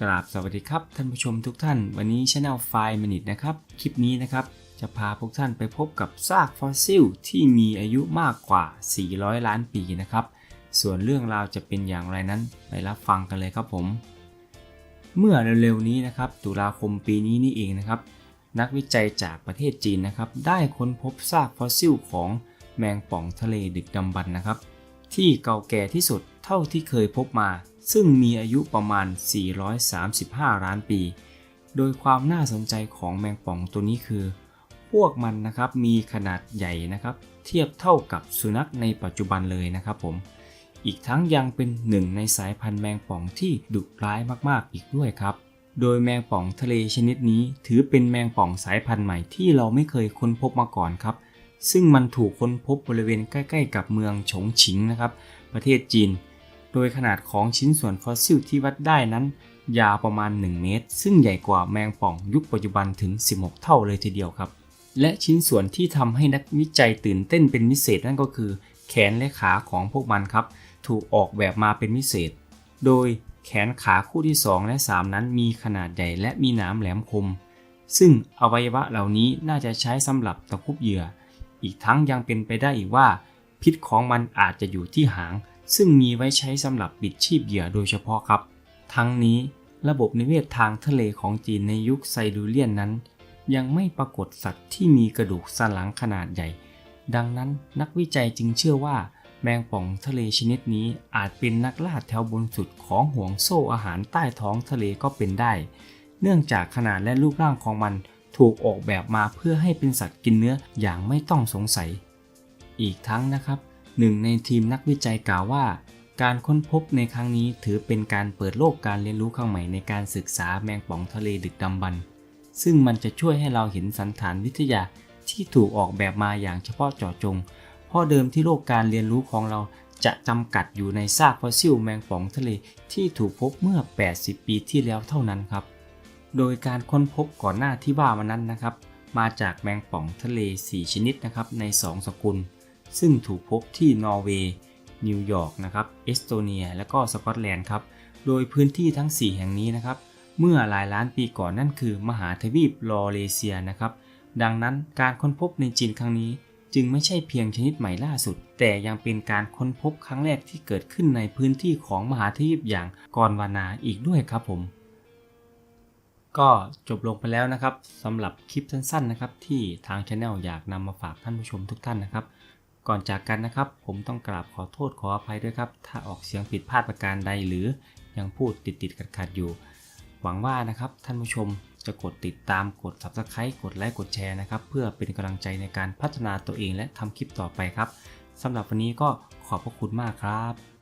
กราบสวัสดีครับท่านผู้ชมทุกท่าน วันนี้ช anel ไฟมินิทนะครับ คลิปนี้นะครับ จะพาพวกท่านไปพบกับซากฟอสซิลที่มีอายุมากกว่า 400 ล้านปีนะครับ ส่วนเรื่องราวจะเป็นอย่างไรนั้นไปรับฟังกันเลยครับผม เมื่อเร็วๆนี้นะครับ ตุลาคมปีนี้นี่เองนะครับ นักวิจัยจากประเทศจีนนะครับ ได้ค้นพบซากฟอสซิลของแมงป่องทะเลดึกดำบรรพ์นะครับ ที่เก่าแก่ที่สุดเท่าที่เคยพบมา ซึ่งมีอายุประมาณ 435 ล้านปี โดยความน่าสนใจของแมงป่องตัวนี้คือ พวกมันนะครับมีขนาดใหญ่นะครับ เทียบเท่ากับสุนัขในปัจจุบันเลยนะครับผม อีกทั้งยังเป็นหนึ่งในสายพันธุ์แมงป่องที่ดุร้ายมากๆอีกด้วยครับ โดยแมงป่องทะเลชนิดนี้ ถือเป็นแมงป่องสายพันธุ์ใหม่ที่เราไม่เคยค้นพบมาก่อนครับซึ่งมันถูกค้นพบบริเวณใกล้ ๆ กับเมืองฉงฉิงนะครับ ประเทศจีน โดยขนาดของชิ้นส่วนฟอสซิลที่วัดได้นั้น ยาวประมาณ 1 เมตร ซึ่งใหญ่กว่าแมงป่องยุคปัจจุบันถึง 16 เท่าเลยทีเดียวครับ และชิ้นส่วนที่ทำให้นักวิจัยตื่นเต้นเป็นพิเศษนั่นก็คือ แขนและขาของพวกมันครับ ถูกออกแบบมาเป็นพิเศษ โดยแขนขาคู่ที่ 2 และ 3 นั้นมีขนาดใหญ่และมีหนามแหลมคม ซึ่งอวัยวะเหล่านี้น่าจะใช้สำหรับตะคุบเหยื่อ อีกทั้งยังเป็นไปได้อีกว่า พิษของมันอาจจะอยู่ที่หาง ซึ่งมีไว้ใช้สำหรับปิดชีพเหยื่อโดยเฉพาะครับ ทั้งนี้ระบบนิเวศทางทะเลของจีนในยุคไซดูเลียนนั้น ยังไม่ปรากฏสัตว์ที่มีกระดูกสันหลังขนาดใหญ่ ดังนั้นนักวิจัยจึงเชื่อว่าแมงป่องทะเลชนิดนี้อาจเป็นนักล่าแถวบนสุดของห่วงโซ่อาหารใต้ท้องทะเลก็เป็นได้ เนื่องจากขนาดและรูปร่างของมันถูกออกแบบมาเพื่อให้เป็นสัตว์กินเนื้ออย่างไม่ต้องสงสัย อีกทั้งนะครับ หนึ่งในทีมนักวิจัยกล่าวว่า การค้นพบในครั้งนี้ถือเป็นการเปิดโลกการเรียนรู้ครั้งใหม่ในการศึกษาแมงป่องทะเลดึกดำบรรพ์ซึ่งมันจะช่วยให้เราเห็นสันฐานวิทยาที่ถูกออกแบบมาอย่างเฉพาะเจาะจง เพราะเดิมที่โลกการเรียนรู้ของเราจะจำกัดอยู่ในซากฟอสซิลแมงป่องทะเลที่ถูกพบเมื่อ 80 ปีที่แล้วเท่านั้นครับ โดยการค้นพบก่อนหน้าที่ว่ามานั้นนะครับ มาจากแมงป่องทะเล 4 ชนิดนะครับใน 2 สกุล ซึ่งถูกพบที่นอร์เวย์นิวยอร์กนะครับเอสโตเนีย และก็สกอตแลนด์ครับโดยพื้นที่ทั้ง 4 แห่งนี้นะครับเมื่อหลายล้านปีก่อนนั่นคือ มหาทวีปลอเรเซียนะครับดังนั้นการค้นพบในจีนครั้งนี้ จึงไม่ใช่เพียงชนิดใหม่ล่าสุด แต่ยังเป็นการค้นพบครั้งแรกที่เกิดขึ้นในพื้นที่ของมหาทวีปอย่างกอนวานาอีกด้วยครับผม ก็จบลงไปแล้วนะครับสำหรับคลิปสั้นๆนะครับที่ทางช anel อยากนำมาฝากท่านผู้ชมทุกท่านนะครับ ก่อนจากกันนะครับ ผมต้องกราบขอโทษขออภัยด้วยครับ ถ้าออกเสียงผิดพลาดประการใดหรือยังพูดติดติดขัดขัดอยู่ หวังว่านะครับท่านผู้ชมจะกดติดตามกด subscribe กดไลค์กดแชร์นะครับ เพื่อเป็นกำลังใจในการพัฒนาตัวเองและทำคลิปต่อไปครับสำหรับวันนี้ก็ขอบพระคุณมากครับ